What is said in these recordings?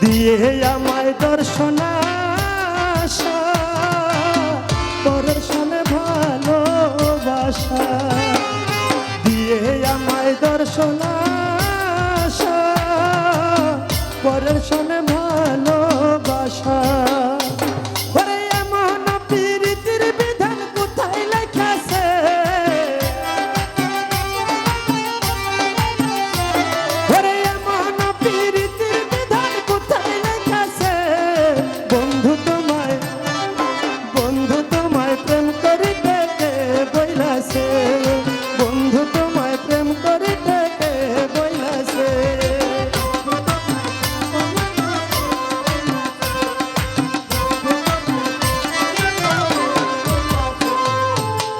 দিয়ে আমায় দর্শন দর্শন ভালোবাসা। দিয়ে আমায় দর্শন দর্শন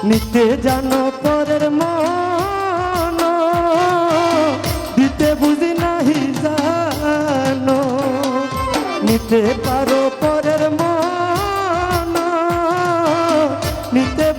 নিতে জানো পরের মন। দিতে বুঝি নাহি জানো। নিতে পারো পরের মন। নিতে